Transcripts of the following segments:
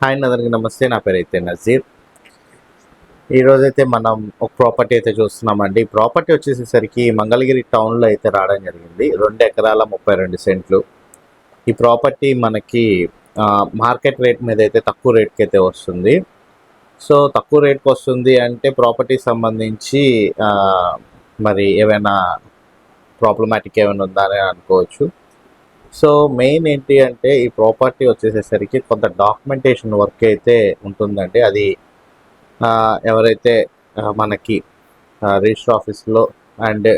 Hi అందరికి నమస్తే నా పేరు అయితే నజీర్. ఈరోజైతే మనం ఒక ప్రాపర్టీ అయితే చూస్తున్నామండి. ప్రాపర్టీ వచ్చేసేసరికి మంగళగిరి టౌన్లో అయితే రావడం జరిగింది. రెండు ఎకరాల ముప్పై రెండు సెంట్లు. ఈ ప్రాపర్టీ మనకి మార్కెట్ రేట్ మీద అయితే తక్కువ రేట్కి అయితే వస్తుంది. సో తక్కువ రేట్కి వస్తుంది అంటే ప్రాపర్టీ సంబంధించి మరి ఏమైనా ప్రాబ్లమాటిక్ ఏమైనా ఉందా అని అనుకోవచ్చు. సో మెయిన్ ఏంటి అంటే ఈ ప్రాపర్టీ వచ్చేసేసరికి కొంత డాక్యుమెంటేషన్ వర్క్ అయితే ఉంటుందండి. అది ఎవరైతే మనకి రిజిస్టర్ ఆఫీస్లో అండ్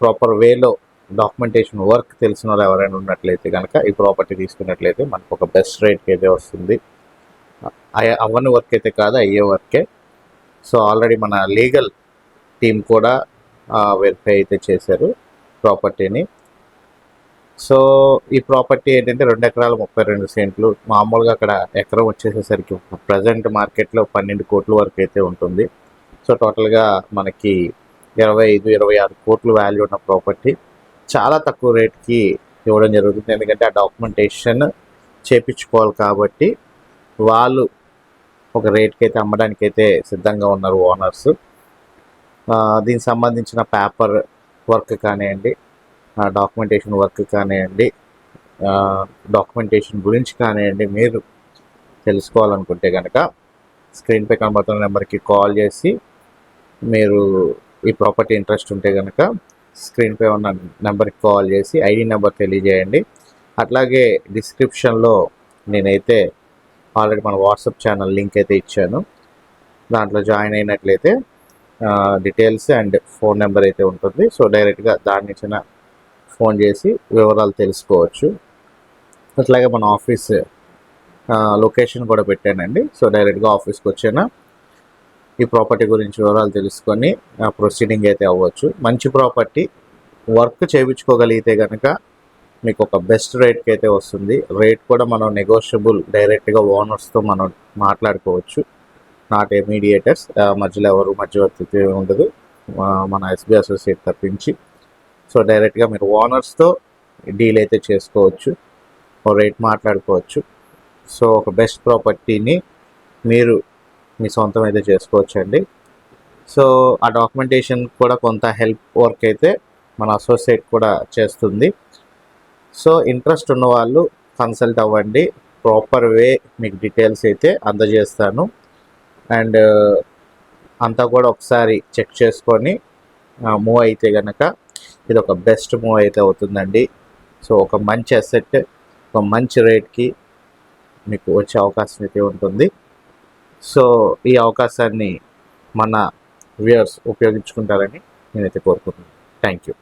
ప్రాపర్ వేలో డాక్యుమెంటేషన్ వర్క్ తెలిసిన వాళ్ళు ఎవరైనా ఉన్నట్లయితే కనుక ఈ ప్రాపర్టీ తీసుకున్నట్లయితే మనకు ఒక బెస్ట్ రేట్కి అయితే వస్తుంది. అవన్నీ వర్క్ అయితే కాదు అయ్యే వర్కే సో ఆల్రెడీ మన లీగల్ టీం కూడా వెరిఫై అయితే చేశారు ప్రాపర్టీని సో ఈ ప్రాపర్టీ ఏంటంటే రెండు ఎకరాల ముప్పై రెండు సెంట్లు. మామూలుగా అక్కడ ఎకరం వచ్చేసేసరికి ప్రజెంట్ మార్కెట్లో పన్నెండు కోట్ల వరకు అయితే ఉంటుంది. సో టోటల్గా మనకి ఇరవై ఐదు ఇరవై ఆరు కోట్లు వాల్యూ ఉన్న ప్రాపర్టీ. చాలా తక్కువ రేట్కి ఇవ్వడం జరుగుతుంది. ఎందుకంటే ఆ డాక్యుమెంటేషన్ చేపించుకోవాలి కాబట్టి వాళ్ళు ఒక రేట్కి అయితే అమ్మడానికి అయితే సిద్ధంగా ఉన్నారు ఓనర్స్. దీనికి సంబంధించిన పేపర్ వర్క్ కానివ్వండి డాక్యుమెంటేషన్ వర్క్ కానివ్వండి డాక్యుమెంటేషన్ గురించి కానివ్వండి మీరు తెలుసుకోవాలనుకుంటే కనుక స్క్రీన్పై కనబడుతున్న నెంబర్కి కాల్ చేసి మీరు ఈ ప్రాపర్టీ ఇంట్రెస్ట్ ఉంటే కనుక స్క్రీన్పై ఉన్న నెంబర్కి కాల్ చేసి ఐడి నెంబర్ తెలియజేయండి. అట్లాగే డిస్క్రిప్షన్లో నేనైతే ఆల్రెడీ మన వాట్సాప్ ఛానల్ లింక్ అయితే ఇచ్చాను. దాంట్లో జాయిన్ అయినట్లయితే డీటెయిల్స్ అండ్ ఫోన్ నెంబర్ అయితే ఉంటుంది. సో డైరెక్ట్గా దాని నుంచి ఫోన్ చేసి వివరాలు తెలుసుకోవచ్చు. అట్లాగే మన ఆఫీస్ లొకేషన్ కూడా పెట్టానండి. సో డైరెక్ట్గా ఆఫీస్కి వచ్చేనా. ఈ ప్రాపర్టీ గురించి వివరాలు తెలుసుకొని ప్రొసీడింగ్ అయితే అవ్వచ్చు. మంచి ప్రాపర్టీ వర్క్ చేయించుకోగలిగితే కనుక మీకు ఒక బెస్ట్ రేట్కి అయితే వస్తుంది. రేట్ కూడా మనం నెగోషియబుల్ డైరెక్ట్గా ఓనర్స్తో మనం మాట్లాడుకోవచ్చు. నాట్ ఏ మీడియేటర్స్ మధ్యలో ఎవరు మధ్యవర్తి ఉండదు. మన ఎస్బీ అసోసియేట్ తప్పించి. సో డైరెక్ట్గా మీరు ఓనర్స్తో డీల్ అయితే చేసుకోవచ్చు ఓ రేట్ మాట్లాడుకోవచ్చు. సో ఒక బెస్ట్ ప్రాపర్టీని మీరు మీ సొంతం అయితే చేసుకోవచ్చు అండి సో ఆ డాక్యుమెంటేషన్ కూడా కొంత హెల్ప్ వర్క్ అయితే మన అసోసియేట్ కూడా చేస్తుంది. సో ఇంట్రెస్ట్ ఉన్న వాళ్ళు కన్సల్ట్ అవ్వండి ప్రాపర్ వే మీకు డీటెయిల్స్ అయితే అందజేస్తాను. అండ్ అంతా కూడా ఒకసారి చెక్ చేసుకొని మూవ్ అయితే కనుక ఇది ఒక బెస్ట్ మూవ్ అయితే అవుతుందండి. సో ఒక మంచి అసెట్ ఒక మంచి రేట్కి మీకు వచ్చే అవకాశం అయితే ఉంటుంది. సో ఈ అవకాశాన్ని మన వ్యూయర్స్ ఉపయోగించుకుంటారని నేనైతే కోరుకుంటున్నాను. Thank you